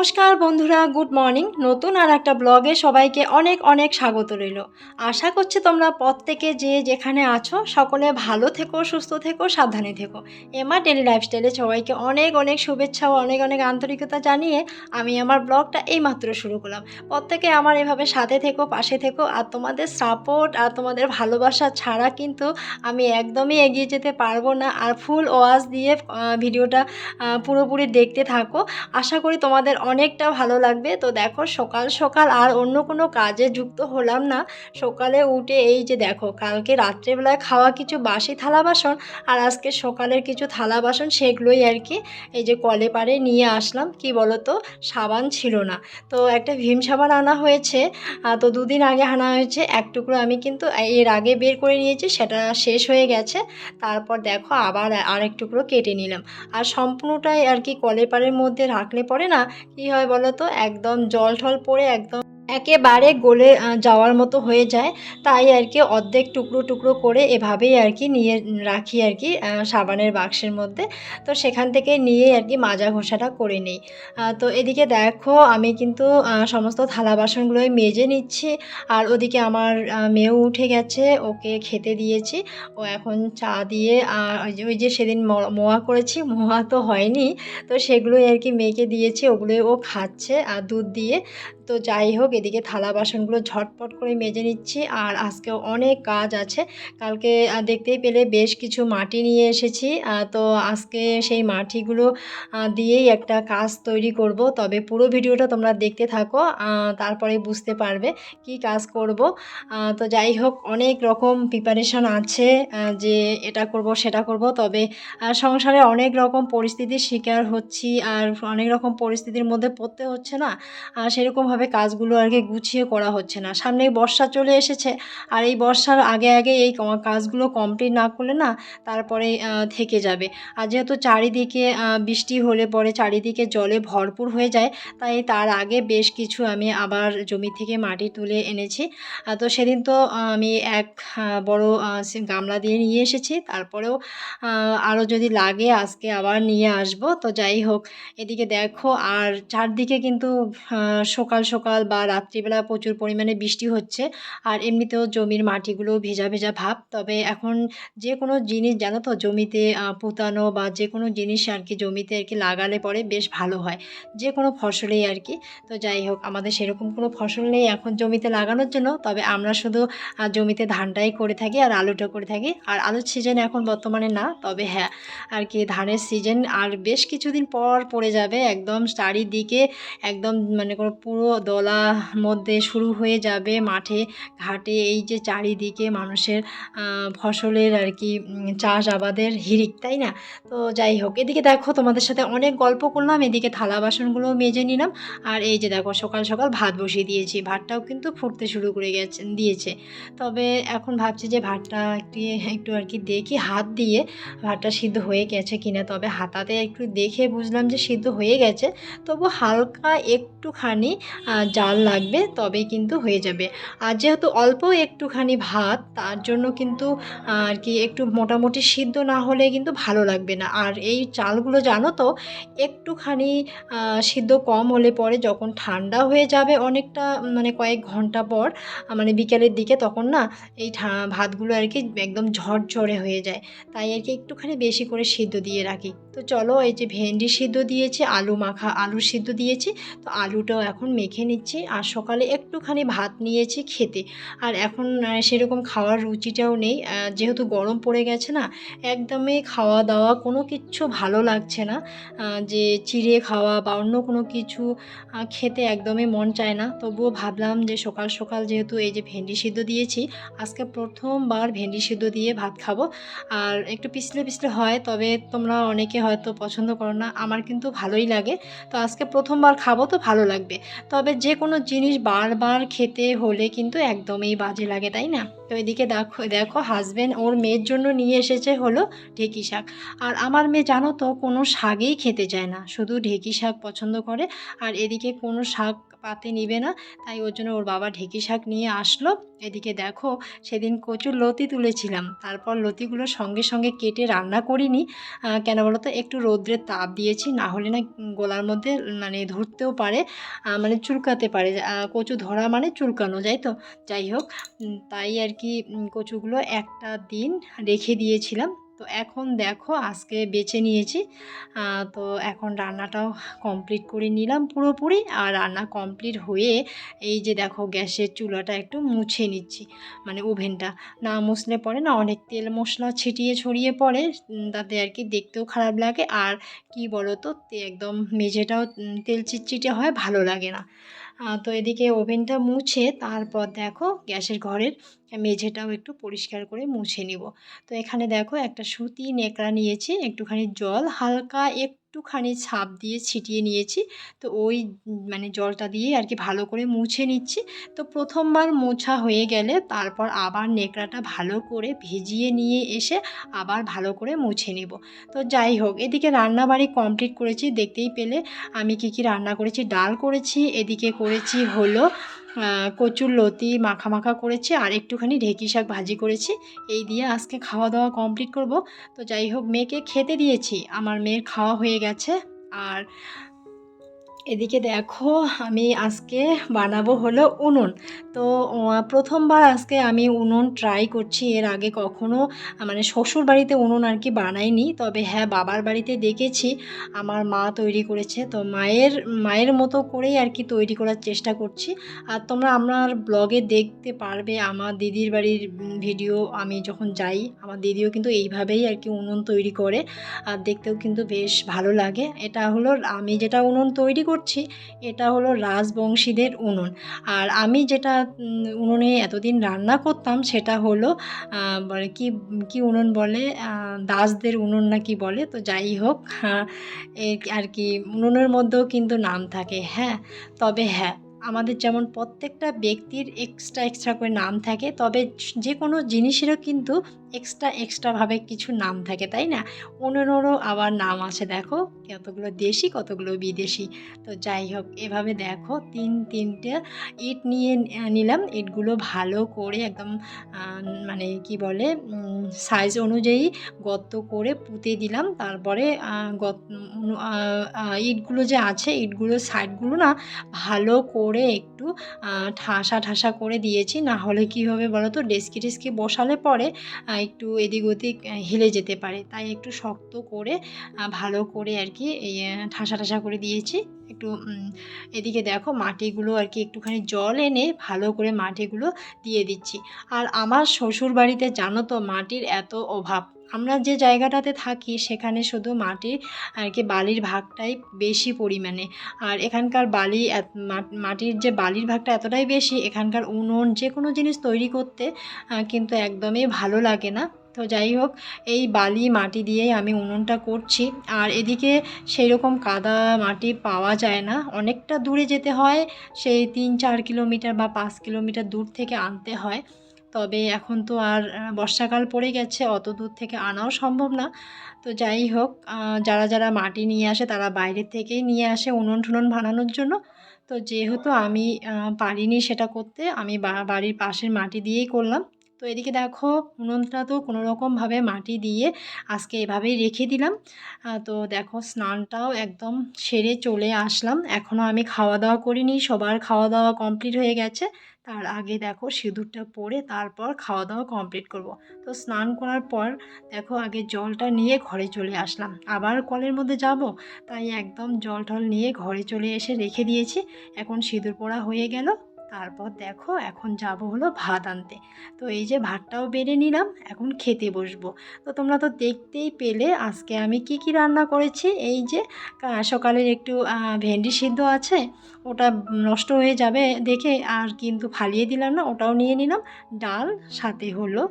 নমস্কার বন্ধুরা, good morning. নতুন আর একটা ব্লগে সবাইকে অনেক অনেক স্বাগত রইল। আশা করছি তোমরা প্রত্যেকে যে যেখানে আছো, সকলে ভালো থেকো, সুস্থ থেকো, সাবধানে থেকো। এমা ডেলি লাইফস্টাইলে সবাইকে অনেক অনেক শুভেচ্ছা ও অনেক অনেক আন্তরিকতা জানিয়ে আমি আমার ব্লগটা এইমাত্র শুরু করলাম। প্রত্যেকে আমার এভাবে সাথে থেকো, পাশে থেকো, আর তোমাদের সাপোর্ট আর তোমাদের ভালোবাসা ছাড়া কিন্তু আমি একদমই এগিয়ে যেতে পারব না। আর ফুল ওয়াজ দিয়ে ভিডিওটা পুরোপুরি দেখতে থাকো। আশা করি তোমাদের অনেকটা ভালো লাগবে। তো দেখো সকাল সকাল আর অন্য কোনো কাজে যুক্ত হলাম না। সকালে উঠে এই যে দেখো, কালকে রাত্রেবেলায় খাওয়া কিছু বাসি থালা বাসন আর আজকে সকালের কিছু থালা বাসন সেগুলোই আর কি এই যে কলে পারে নিয়ে আসলাম। কি বলো তো সাবান ছিল না। তো একটা ভীম সাবান আনা হয়েছে। তো দুদিন আগে আনা হয়েছে। এক টুকরো আমি কিন্তু এর আগে বের করে নিয়েছি, সেটা শেষ হয়ে গেছে। তারপর দেখো আবার আরেক টুকরো কেটে নিলাম। আর সম্পূর্ণটাই আর কি কলের পাড়ের মধ্যে রাখলে পরে না কি হয় বলো তো? একদম জল ঠল পড়ে একদম একেবারে গলে যাওয়ার মতো হয়ে যায়। তাই আর কি অর্ধেক টুকরো টুকরো করে এভাবেই আর কি নিয়ে রাখি আর কি সাবানের বাক্সের মধ্যে। তো সেখান থেকে নিয়ে আর কি মাজা ঘষাটা করে নিই। তো এদিকে দেখো আমি কিন্তু সমস্ত থালা বাসনগুলোই মেজে নিচ্ছি। আর ওদিকে আমার মেয়েও উঠে গেছে, ওকে খেতে দিয়েছি। ও এখন চা দিয়ে ওই যে- সেদিন মোয়া করেছি, মোয়া তো হয়নি। তো সেগুলোই আর কি মেয়েকে দিয়েছি, ওগুলোই ও খাচ্ছে, আর দুধ দিয়ে। তো যাই হোক, এদিকে থালা বাসনগুলো ঝটপট করে মেজে নিচ্ছি। আর আজকে অনেক কাজ আছে। কালকে দেখতেই পেলে বেশ কিছু মাটি নিয়ে এসেছি। তো আজকে সেই মাটিগুলো দিয়েই একটা কাজ তৈরি করব। তবে পুরো ভিডিওটা তোমরা দেখতে থাকো তারপরে বুঝতে পারবে কি কাজ করব। তো যাই হোক, অনেক রকম প্রিপারেশন আছে যে এটা করব, সেটা করব। তবে সংসারে অনেক রকম পরিস্থিতির শিকার হচ্ছি। আর অনেক রকম পরিস্থিতির মধ্যে পড়তে হচ্ছে না। আর সেরকমভাবে কাজগুলো আর কি গুছিয়ে করা হচ্ছে না। সামনে বর্ষা চলে এসেছে। আর এই বর্ষার আগে আগে এই কাজগুলো কমপ্লিট না করলে না তারপরে থেকে যাবে। আর যেহেতু চারিদিকে বৃষ্টি হলে পরে চারিদিকে জলে ভরপুর হয়ে যায়, তাই তার আগে বেশ কিছু আমি আবার জমি থেকে মাটি তুলে এনেছি। তো সেদিন তো আমি এক বড় গামলা দিয়ে নিয়ে এসেছি। তারপরেও আরও যদি লাগে আজকে আবার নিয়ে আসব। তো যাই হোক, এদিকে দেখো, আর চারদিকে কিন্তু সকাল সকাল বা রাত্রিবেলা প্রচুর পরিমাণে বৃষ্টি হচ্ছে আর এমনিতেও জমির মাটিগুলো ভেজা ভেজা ভাব। তবে এখন যে কোনো জিনিস জানো তো, জমিতে পুঁতানো বা যে কোনো জিনিস আর কি জমিতে আর কি লাগালে পরে বেশ ভালো হয়। যে কোনো ফসলেই আর কি। তো যাই হোক, আমাদের সেরকম কোনো ফসল নেই এখন জমিতে লাগানোর জন্য। তবে আমরা শুধু জমিতে ধানটাই করে থাকি আর আলুটা করে থাকি। আর আলুর সিজন এখন বর্তমানে না, তবে হ্যাঁ আর কি ধানের সিজন আর বেশ কিছুদিন পর পড়ে যাবে। একদম চারিদিকে একদম মানে কোনো পুরো দলা মধ্যে শুরু হয়ে যাবে মাঠে, ঘাটে। এই যে চারিদিকে মানুষের ফসলের আর কি চাষ আবাদের হিরিক তাই না? তো যাই হোক, এদিকে দেখো তোমাদের সাথে অনেক গল্প করলাম। এদিকে থালা বাসনগুলো মেজে নিলাম। আর এই যে দেখো, সকাল সকাল ভাত বসিয়ে দিয়েছি। ভাতটাও কিন্তু ফুটতে শুরু করে গেছে, দিয়েছে। তবে এখন ভাবছি যে ভাতটা একটু একটু আর কি দেখি, হাত দিয়ে ভাতটা সিদ্ধ হয়ে গেছে কিনা। তবে হাতাতে একটু দেখে বুঝলাম যে সিদ্ধ হয়ে গেছে। তবু হালকা একটুখানি জাল লাগবে তবে কিন্তু হয়ে যাবে। আর যেহেতু অল্প একটুখানি ভাত, তার জন্য কিন্তু আর কি একটু মোটামুটি সিদ্ধ না হলে কিন্তু ভালো লাগবে না। আর এই চালগুলো জানো তো, একটুখানি সিদ্ধ কম হলে পরে যখন ঠান্ডা হয়ে যাবে অনেকটা মানে কয়েক ঘণ্টা পর মানে বিকেলের দিকে তখন না, এই ভাতগুলো আর কি একদম ঝরঝরে হয়ে যায়। তাই আর কি একটুখানি বেশি করে সিদ্ধ দিয়ে রাখি। তো চলো, এই যে ভেন্ডি সিদ্ধ দিয়েছি, আলু মাখা, আলু সিদ্ধ দিয়েছি, তো আলুটাও এখন মেখে নিচ্ছি। আর সকালে একটুখানি ভাত নিয়েছি খেতে। আর এখন সেরকম খাওয়ার রুচিটাও নেই। যেহেতু গরম পড়ে গেছে না, একদমই খাওয়া দাওয়া কোনো কিচ্ছু ভালো লাগছে না। যে চিড়ে খাওয়া বা অন্য কোনো কিছু খেতে একদমই মন চায় না। তবুও ভাবলাম যে সকাল সকাল যেহেতু এই যে ভেন্ডি সিদ্ধ দিয়েছি, আজকে প্রথমবার ভেন্ডি সিদ্ধ দিয়ে ভাত খাব। আর একটু পিছলে পিছলে হয়, তবে তোমরা অনেকে হয়তো পছন্দ করো না। আমার কিন্তু ভালোই লাগে। তো আজকে প্রথমবার খাব তো ভালো লাগবে। তবে যে কোনো জিনিস বারবার খেতে হলে কিন্তু একদমই বাজে লাগে, তাই না? তো এদিকে দেখো দেখো হাজব্যান্ড ওর মেয়ের জন্য নিয়ে এসেছে হলো ঢেঁকি শাক। আর আমার মেয়ে জানো তো কোনো শাকই খেতে চায় না, শুধু ঢেঁকি শাক পছন্দ করে। আর এদিকে কোনো শাক পাতে নিবে না। তাই ওর জন্য ওর বাবা ঢেঁকি শাক নিয়ে আসলো। এদিকে দেখো, সেদিন কচুর লতি তুলেছিলাম। তারপর লতিগুলো সঙ্গে সঙ্গে কেটে রান্না করিনি। কেন বলো তো একটু রৌদ্রের তাপ দিয়েছি, না হলে না গলার মধ্যে মানে ধরতেও পারে মানে চুলকাতে পারে। কচু ধরা মানে চুলকানো, যাই তো? যাই হোক তাই আর কি কচুগুলো একটা দিন রেখে দিয়েছিলাম। তো এখন দেখো আজকে বেছে নিয়েছি। তো এখন রান্নাটাও কমপ্লিট করে নিলাম পুরোপুরি। আর রান্না কমপ্লিট হয়ে এই যে দেখো গ্যাসের চুলাটা একটু মুছে নিচ্ছি মানে ওভেনটা। না মুছলে পরে না অনেক তেল মশলা ছিটিয়ে ছড়িয়ে পড়ে তাতে আর কি দেখতেও খারাপ লাগে। আর কি বলো তো একদম মেঝেটাও তেল চিটচিটে হয়, ভালো লাগে না। তো এদিকে ওভেনটা মুছে তারপর দেখো গ্যাসের ঘরের মেঝেটাও একটু পরিষ্কার করে মুছে নিব। তো এখানে দেখো একটা সুতি নেকড়া নিয়েছি, একটুখানি জল, হালকা একটুখানি ছাপ দিয়ে ছিটিয়ে নিয়েছি। তো ওই মানে জলটা দিয়ে আর কি ভালো করে মুছে নিচ্ছি। তো প্রথমবার মোছা হয়ে গেলে তারপর আবার নেকড়াটা ভালো করে ভিজিয়ে নিয়ে এসে আবার ভালো করে মুছে নিব। তো যাই হোক, এদিকে রান্নাবাড়ি কমপ্লিট করেছি। দেখতেই পেলে আমি কি কি রান্না করেছি, ডাল করেছি, এদিকে করেছি হলো কচুর লতি মাখা মাখা করেছি আর একটুখানি ঢেঁকি শাক ভাজি করেছি। এই দিয়ে আজকে খাওয়া দাওয়া কমপ্লিট করব। তো যাই হোক, মেয়েকে খেতে দিয়েছি। আমার মেয়ের খাওয়া হয়ে গেছে। আর এদিকে দেখো, আমি আজকে বানাবো হলো উনুন। তো প্রথমবার আজকে আমি উনুন ট্রাই করছি। এর আগে কখনো মানে শ্বশুর বাড়িতে উনুন আর কি বানাইনি। তবে হ্যাঁ বাবার বাড়িতে দেখেছি, আমার মা তৈরি করেছে। তো মায়ের মায়ের মতো করেই আর কি তৈরি করার চেষ্টা করছি। আর তোমরা আমার ব্লগে দেখতে পারবে, আমার দিদির বাড়ির ভিডিও আমি যখন যাই, আমার দিদিও কিন্তু এইভাবেই আর কি উনুন তৈরি করে। আর দেখতেও কিন্তু বেশ ভালো লাগে। এটা হলো, আমি যেটা উনুন তৈরি করছি, এটা হলো রাজবংশীদের উনুন। আর আমি যেটা উনুনে এতদিন রান্না করতাম সেটা হলো বলে কি কি উনুন বলে দাসদের উনুন না কি বলে, তো যাই হোক আর কি, উনুনের মধ্যেও কিন্তু নাম থাকে হ্যাঁ। তবে হ্যাঁ আমাদের যেমন প্রত্যেকটা ব্যক্তির এক্সট্রা এক্সট্রা করে নাম থাকে, তবে যে কোনো জিনিসেরও কিন্তু এক্সট্রা এক্সট্রাভাবে কিছু নাম থাকে, তাই না? উনুনেরও আবার নাম আছে, দেখো। কতগুলো দেশি, কতগুলো বিদেশি। তো যাই হোক, এভাবে দেখো, তিন, তিনটে ইট নিয়ে নিলাম। ইটগুলো ভালো করে একদম মানে কি বলে সাইজ অনুযায়ী গর্ত করে পুঁতে দিলাম। তারপরে ইটগুলো যে আছে ইটগুলোর সাইডগুলো না ভালো করে একটু ঠাসা ঠাসা করে দিয়েছি। না হলে কী হবে বলো তো? ডেস্কি টেস্কি বসালে পরে একটু এদিক ওদিক হেলে যেতে পারে। তাই একটু শক্ত করে ভালো করে আর কি এই ঠাসা ঠাসা করে দিয়েছি। একটু এদিকে দেখো মাটিগুলো আর কি একটুখানি জল এনে ভালো করে মাটিগুলো দিয়ে দিচ্ছি। আর আমার শ্বশুর বাড়িতে জানো তো মাটির এত অভাব। আমরা যে জায়গাটাতে থাকি সেখানে শুধু মাটির আর কি বালির ভাগটাই বেশি পরিমাণে। আর এখানকার বালি মাটির যে বালির ভাগটা এতটাই বেশি, এখানকার উনুন যে কোনো জিনিস তৈরি করতে কিন্তু একদমই ভালো লাগে না। তো যাই হোক, এই বালি মাটি দিয়েই আমি উনুনটা করছি। আর এদিকে সেই রকম কাদা মাটি পাওয়া যায় না। অনেকটা দূরে যেতে হয়, সেই তিন চার কিলোমিটার বা পাঁচ কিলোমিটার দূর থেকে আনতে হয়। তবে এখন তো আর বর্ষাকাল পড়ে গেছে, অত দূর থেকে আনাও সম্ভব না। তো যাই হোক যারা যারা মাটি নিয়ে আসে তারা বাইরে থেকেই নিয়ে আসে উনুন টুনুন বানানোর জন্য। তো যেহেতু আমি পারিনি সেটা করতে, আমি বাড়ির পাশের মাটি দিয়েই করলাম। তো এদিকে দেখো উনুনটা তো কোনো রকমভাবে মাটি দিয়ে আজকে এভাবেই রেখে দিলাম। তো দেখো স্নানটাও একদম সেরে চলে আসলাম। এখনও আমি খাওয়া দাওয়া করিনি, সবার খাওয়া দাওয়া কমপ্লিট হয়ে গেছে। তার আগে দেখো সিঁদুরটা পরে তারপর খাওয়া দাওয়া কমপ্লিট করব। তো স্নান করার পর দেখো আগে জলটা নিয়ে ঘরে চলে আসলাম। আবার কলের মধ্যে যাব, তাই একদম জল টল নিয়ে ঘরে চলে এসে রেখে দিয়েছি। এখন সিঁদুর পরা হয়ে গেল। তারপর দেখো এখন যাব হলো ভাত আনতে। তো এই যে ভাতটাও বেড়ে নিলাম, এখন খেতে বসবো। তো তোমরা তো দেখতেই পেলে আজকে আমি কি কি রান্না করেছি। এই যে সকালের একটু ভেন্ডি সিদ্ধ আছে, ওটা নষ্ট হয়ে যাবে দেখে আর কিন্তু ফালিয়ে দিলাম না, ওটাও নিয়ে নিলাম। ডাল, সাথে হলো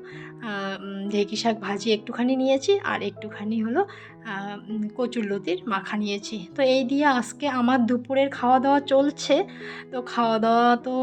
ঢেঁকি শাক ভাজি একটুখানি নিয়েছি আর একটুখানি হলো কচুরলতির মাখা নিয়েছি। তো এই দিয়ে আজকে আমার দুপুরের খাওয়া দাওয়া চলছে। তো খাওয়া দাওয়া তো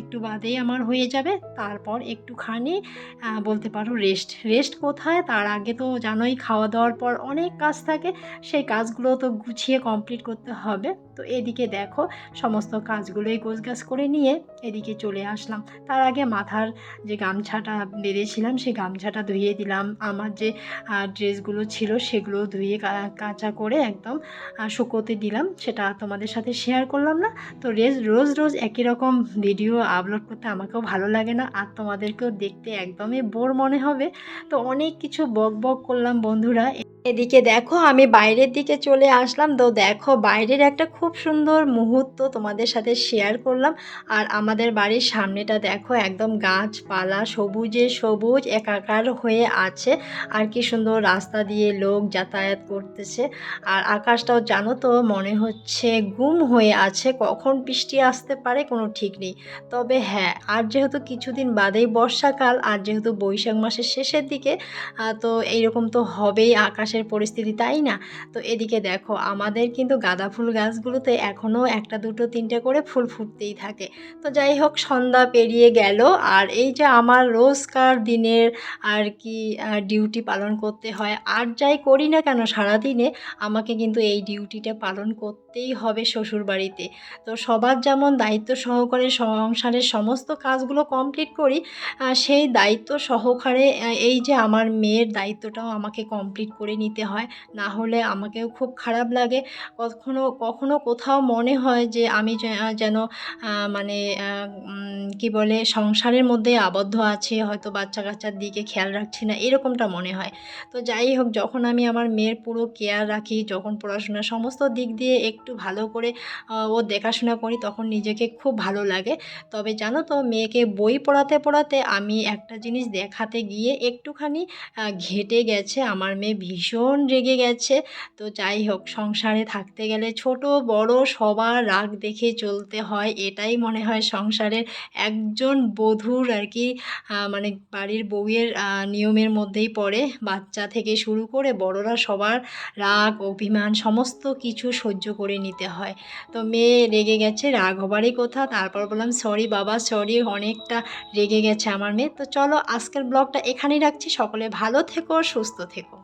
একটু বাদেই আমার হয়ে যাবে। তারপর একটুখানি বলতে পারো রেস্ট রেস্ট কোথায়? তার আগে তো জানোই খাওয়া দাওয়ার পর অনেক কাজ থাকে। সেই কাজগুলো তো গুছিয়ে কমপ্লিট করতে হবে। তো এদিকে দেখো, সমস্ত কাজগুলোই গোছগাছ করে নিয়ে এদিকে চলে আসলাম। তার আগে মাথার যে গামছাটা বেঁধেছিলাম, সেই গামছাটা ধুয়ে দিলাম। আমার যে ড্রেসগুলো ছিল সেগুলো ধুয়ে কাঁচা করে একদম শুকোতে দিলাম। সেটা তোমাদের সাথে শেয়ার করলাম না। তো রেজ রোজ রোজ একই রকম ভিডিও আপলোড করতে আমাকেও ভালো লাগে না। আর তোমাদেরকেও দেখতে একদমই বোর মনে হবে। তো অনেক কিছু বক বক করলাম বন্ধুরা। এদিকে দেখো, আমি বাইরের দিকে চলে আসলাম। তো দেখো, বাইরের একটা খুব সুন্দর মুহূর্ত তোমাদের সাথে শেয়ার করলাম। আর আমাদের বাড়ির সামনেটা দেখো, একদম গাছপালা সবুজে সবুজ, একাকার হয়ে আছে। আর কি সুন্দর রাস্তা দিয়ে লোক যাতায়াত করতেছে। আর আকাশটাও জানো তো, মনে হচ্ছে গুম হয়ে আছে। কখন বৃষ্টি আসতে পারে কোনো ঠিক নেই। তবে হ্যাঁ আর যেহেতু কিছুদিন বাদেই বর্ষাকাল আর যেহেতু বৈশাখ মাসের শেষের দিকে তো এইরকম তো হবেই আকাশের পরিস্থিতি, তাই না? তো এদিকে দেখো, আমাদের কিন্তু গাঁদা ফুল গাছগুলোতে এখনও একটা, দুটো, তিনটে করে ফুল ফুটতেই থাকে। তো যাই হোক, সন্ধ্যা পেরিয়ে গেল আর এই যে আমার রোজকার দিনের আর কি ডিউটি পালন করতে হয়, আর যাই করি না কেন সারাদিনে আমাকে কিন্তু এই ডিউটিটা পালন করতেই হবে শ্বশুর বাড়িতে তো সবার যেমন দায়িত্ব সহকারে সংসারের সমস্ত কাজগুলো কমপ্লিট করি সেই দায়িত্ব সহকারে এই যে আমার মেয়ের দায়িত্বটাও আমাকে কমপ্লিট করে নিতে হয়। না হলে আমাকেও খুব খারাপ লাগে। কখনো কখনো কোথাও মনে হয় যে আমি যেন মানে কি বলে, সংসারের মধ্যে আবদ্ধ আছে, হয়তো বাচ্চা কাচ্চার দিকে খেয়াল রাখছি না, এরকমটা মনে হয়। তো যাই হোক, যখন আমি আমার মেয়ের পুরো কেয়ার রাখি, যখন পড়াশোনার সমস্ত দিক দিয়ে একটু ভালো করে ও দেখাশোনা করি, তখন নিজেকে খুব ভালো লাগে। তবে জানো তো, মেয়েকে বই পড়াতে পড়াতে আমি একটা জিনিস দেখাতে গিয়ে একটুখানি ঘেটে গেছে, আমার মেয়ে ভীষণ রেগে গেছে। তো যাই হোক, সংসারে থাকতে গেলে ছোট, বড় সবার রাগ দেখে চলতে হয়, এটাই মনে হয় সংসারের একজন বধূর আর কি মানে বাড়ির বউয়ের নিয়মের মধ্যেই পড়ে। বাচ্চা থেকে শুরু করে বড়রা সবার রাগ, অভিমান, সমস্ত কিছু সহ্য করে নিতে হয়। তো মেয়ে রেগে গেছে, রাগ হবারই কথা। তারপর বললাম সরি বাবা সরি অনেকটা রেগে গেছে আমার মেয়ে। তো চলো আজকের ব্লগটা এখানেই রাখছি। সকলে ভালো থেকো, সুস্থ থেকো।